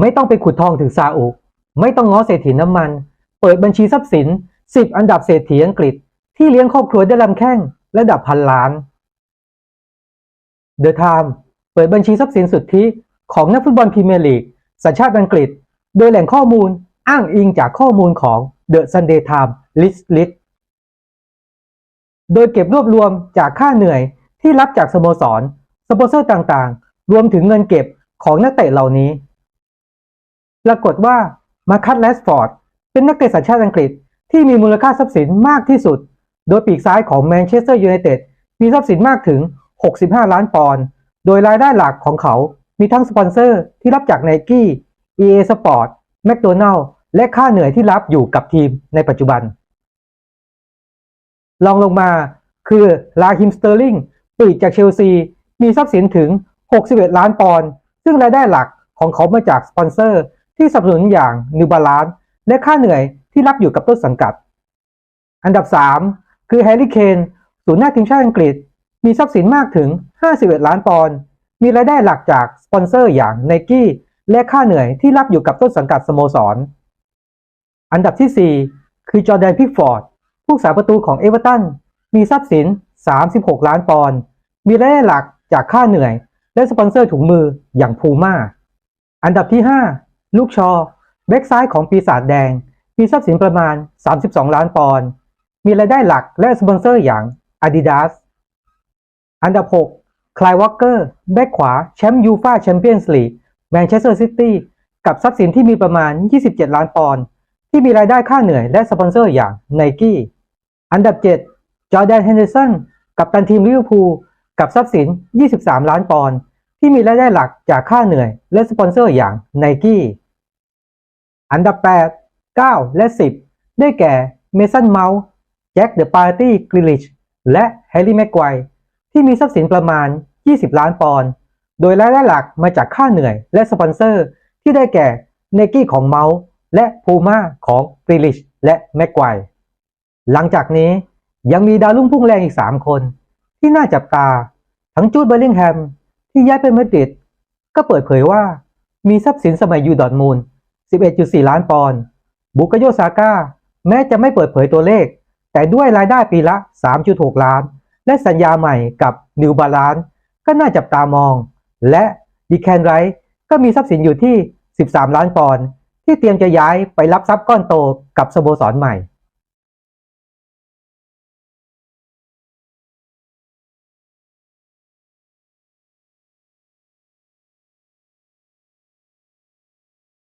ไม่ต้องไปขุดทองถึงซาอุ ไม่ต้องง้อเศรษฐีน้ำมัน เปิดบัญชีทรัพย์สิน 10 อันดับเศรษฐีอังกฤษ ที่เลี้ยงครอบครัวได้ลำแข้งระดับพันล้าน The Time เปิดบัญชีทรัพย์สินสุทธิของนักฟุตบอลพรีเมียร์ลีกสัญชาติอังกฤษ โดยแหล่งข้อมูลอ้างอิงจากข้อมูลของ The Sunday Times List List โดยเก็บรวบรวมจากค่าเหนื่อยที่รับจากสโมสรสปอนเซอร์ต่างๆ รวมถึงเงินเก็บของนักเตะเหล่านี้ ปรากฏว่ามาคัตแลสฟอร์ดเป็นนักเตะสัญชาติอังกฤษที่มีมูลค่าทรัพย์สินมากที่สุด โดยปีกซ้ายของแมนเชสเตอร์ยูไนเต็ดมีทรัพย์สินมากถึง 65 ล้านปอนด์โดยรายได้หลักของเขามีทั้งสปอนเซอร์ที่รับจากไนกี้ EA Sport McDonald และค่าเหนื่อยที่รับอยู่กับทีมในปัจจุบัน ลองลงมาคือลาฮิมสเตอร์ลิงปีกจากเชลซี มีทรัพย์สินถึง 61 ล้านปอนด์ซึ่งรายได้หลักของเขามาจากสปอนเซอร์ ที่สนับสนุนอย่างนิวบาลานและค่าเหนื่อยที่รับอยู่กับต้นสังกัด อันดับ 3 คือแฮร์รี่เคนศูนย์หน้าทีมชาติอังกฤษ มีทรัพย์สินมากถึง 51 ล้านปอนด์มีรายได้หลักจากสปอนเซอร์อย่างไนกี้และค่าเหนื่อยที่รับอยู่กับต้นสังกัดสโมสร อันดับทีสี่ 4 คือจอร์แดนพิกฟอร์ดผู้สาประตูของเอเวอร์ตันมีทรัพย์สิน 36 ล้านปอนด์มีรายได้หลักจากค่าเหนื่อย และสปอนเซอร์ถุงมืออย่างพูม่าอันดับที่ 5 ลูกชอแบ็กซ้ายของปีศาจแดง มีทรัพย์สินประมาณ 32 ล้านปอนด์มีรายได้หลักและสปอนเซอร์อย่าง Adidas อันดับ 6 คลายวอ k เกอร์แบ็กขวาแชมป์ยูฟาแชมเปี้ยนส์ลีกแมนเชสเตอร์ซิตี้กับทรัพย์สินที่มีประมาณ 27 ล้านปอนด์ที่มีรายได้ค่าเหนื่อยและสปอนเซอร์อย่าง Nike อันดับ 7 จอร์แดนเฮนเดอร์สันกับตันทีมลิเวอร์พูลกับทรัพย์สิน 23 ล้านปอนด์ที่มีรายได้หลักจากค่าเหนื่อยและสปอนเซอร์อย่าง Nike อันดับ 8 9 และ 10 ได้แก่เมสันเมาส์แจ็คเดอะปาร์ตี้กริลิชและแฮร์รี่แม็กไกวที่มีทรัพย์สินประมาณ 20 ล้านปอนด์โดยรายได้หลักมาจากค่าเหนื่อยและสปอนเซอร์ ที่ได้แก่เนกี้ของเมาส์และพูม่าของกริลิชและแม็กไกวหลังจากนี้ยังมีดาวรุ่งพุ่งแรงอีก 3 คน ที่น่าจับตา ทั้งจูดเบลลิงแฮมที่ย้ายไปมาดริดก็เปิดเผยว่ามีทรัพย์สินสมัยอยู่ดอทมูล 11.4 ล้านปอนด์บุกโยซาก้าแม้จะไม่เปิดเผยตัวเลข แต่ด้วยรายได้ปีละ 3.6 ล้าน และสัญญาใหม่กับนิวบาลานก็น่าจับตามอง และดีแคนไรก็มีทรัพย์สินอยู่ที่ 13 ล้านปอนด์ที่เตรียมจะย้ายไปรับทรัพย์ก้อนโตกับสโมสรใหม่